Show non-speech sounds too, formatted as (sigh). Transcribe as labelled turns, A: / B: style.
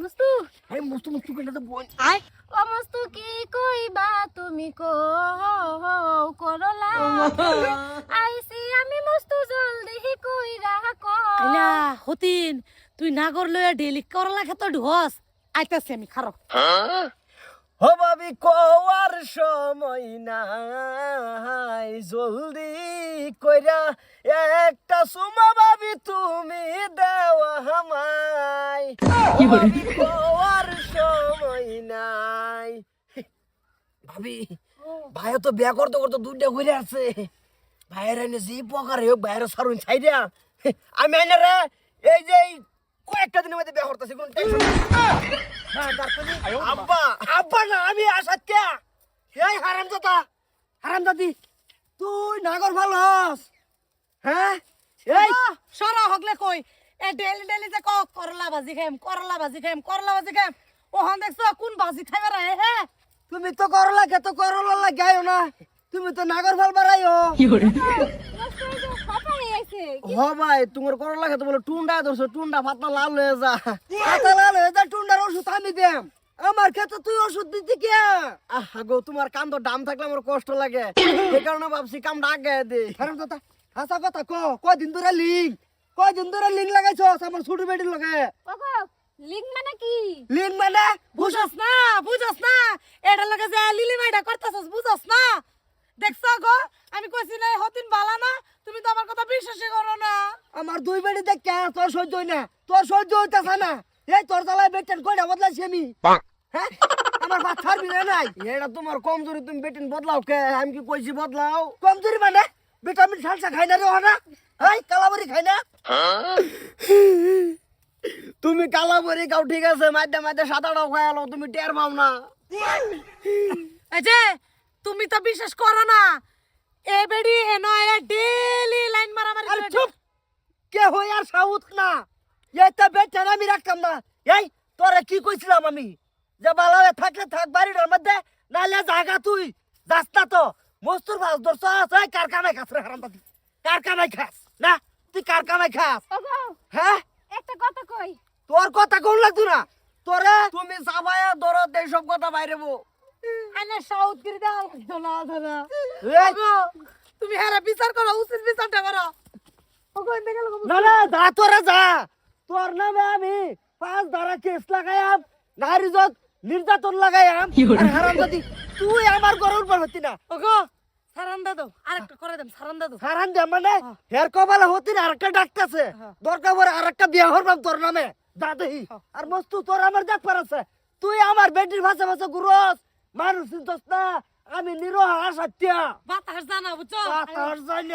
A: মস্তু
B: আরে মস্ত মস্ত করে তো বোন
A: ও মস্তু কি কইবা তুমি কো করলা? আইসি আমি মস্তু জলদি কইরা কো
C: আইলা হতিন তুই নাগর লইয়া ডেলি করলা খেত ঢস আইতাছি আমি খারো।
B: ও ভাবি কোয়ার সময় নাই। জলদি কইরা একটা সুমা ভাবি তুমি দেওয়া কোয়ার সময় নাই। ভাবি ভাইও তো বিয়া করতে করতে দুইটা ঘুরে আছে। ভাইয়ের এনে যে প্রকার হোক ভাইয়ের সারুন ছাইরা আমি এনে রে এই যে এই কয়েকটা দিনের মধ্যে বিয়া করতেছি কোন টেনশন আব্বা আব্বা না আমি আসাদ কে? এই হারাম দাদা হারাম দাদি তুই নাগর ভালো হস। হ্যাঁ? এই
C: সরা হগলে কই? এ ডেলি ডেলি যে ক করলা ভাজি খাইম করলা ভাজি খাইম করলা ভাজি খাইম। ওহন দেখছ কোন ভাজি খাইবা রে হে?
B: তুমি তো করলা কে তো করলা লাগাইও না। তুমি তো নাগর ভালো বাড়াইও।
A: মস্তু এই যে পাপাই আইছে
B: হ ভাই তোমার করলা খেতে বলে টুন্ডা ধরছো টুন্ডা ফাতনা লাল হয়ে যা। ফাতনা লাল হয়ে যা টুন্ডার ওষুধ আমি দেম। আমার ক্ষেত্রে তুই ওষুধ দিতে কে? আহা গো তোমার কাম তো দাম থাকলে আমার কষ্ট লাগে। (coughs) সেই কারণে ভাবছি কামটা আগে দে। হারাম দাদা হাসা কথা ক কয়দিন ধরে লিঙ্ক ধরে আমার ছোট বেটির লগে।
A: ওগো মানে কি?
B: লিঙ্ক মানে
C: বুঝস না বুঝস না। এটা লগে যে লিলি মাইডা করতেছস বুঝস না। দেখছ গো আমি কইছি না হতিন বালা না। তুমি তো আমার কথা বিশ্বাসই করো না।
B: আমার দুই বেটি দেখ কে তোর সহ্য হয় না। তোর সহ্য হইতেছে না। এই তোর জ্বালায় বেটেন কয়টা বদলাইছি আমি। হ্যাঁ? আমার বাচ্চার বিলে নাই। এটা তোমার কমজোরি তুমি বেটেন বদলাও কে? আমি কি কইছি বদলাও? কমজোরি মানে? ভিটামিন সালসা খাই না রে না এই কালাবরি খাই না। তুমি কালাবরি খাও ঠিক আছে মাঝে মাঝে সাদাটাও খাই আলো তুমি টের পাও না।
C: এই যে তুমি তো বিশ্বাস করো না। এ বেডি এ নয় ডেলি লাইন মারামারি
B: আরে। চুপ। কে হই আর সাউথ না? এটা বেটেন আমি রাখতাম না। এই তোরে কি কইছিলাম আমি? যে বালাবে থাকলে থাক বাড়িটার মধ্যে নালে জায়গা তুই। যাস না তো। মস্তুর ভাস ধরছ এই কার কামাই খাস রে হারাম দাদি। কার কামাই খাস না? তুই কার কামাই খাস হ্যাঁ?
A: একটা কথা কই।
B: তোর কথা কোন লাগতো না? তোরে তুমি সাবায়া দরদ এইসব কথা বাইরে বো
C: আইনা সাউথ করে দাও। লাগতো না দাদা
B: এই,
C: গো, তুমি হ্যাঁ বিচার করো উচিত বিচারটা করো। ওগো এদিকে গেলো
B: না না যা তোরা যা। তোর নামে আমি পাঁচ ধারা কেস লাগাইয়াম নারী যত নির্যাতন লাগাইয়াম। আর হারাম দাদি তুই আমার গরুর উপর হতি না।
C: ওগো সারান্দা দাও আরেকটা করে দেন সারান্দা দাও
B: সারান্দা মানে হের কবালা হতি না আরেকটা ডাকতেছে। দরকার পরে আরেকটা বিয়া হরবাম তোর নামে। দাদি দেহি আর মস্তু তোর আমার দেখ পারছে। তুই আমার বেটির ভাষা ভাষা গুরস মানুষ দোস্ত না আমি নিরহ আসাত্য
C: বাতাস জানা বুঝছ?
B: বাতাস জানি।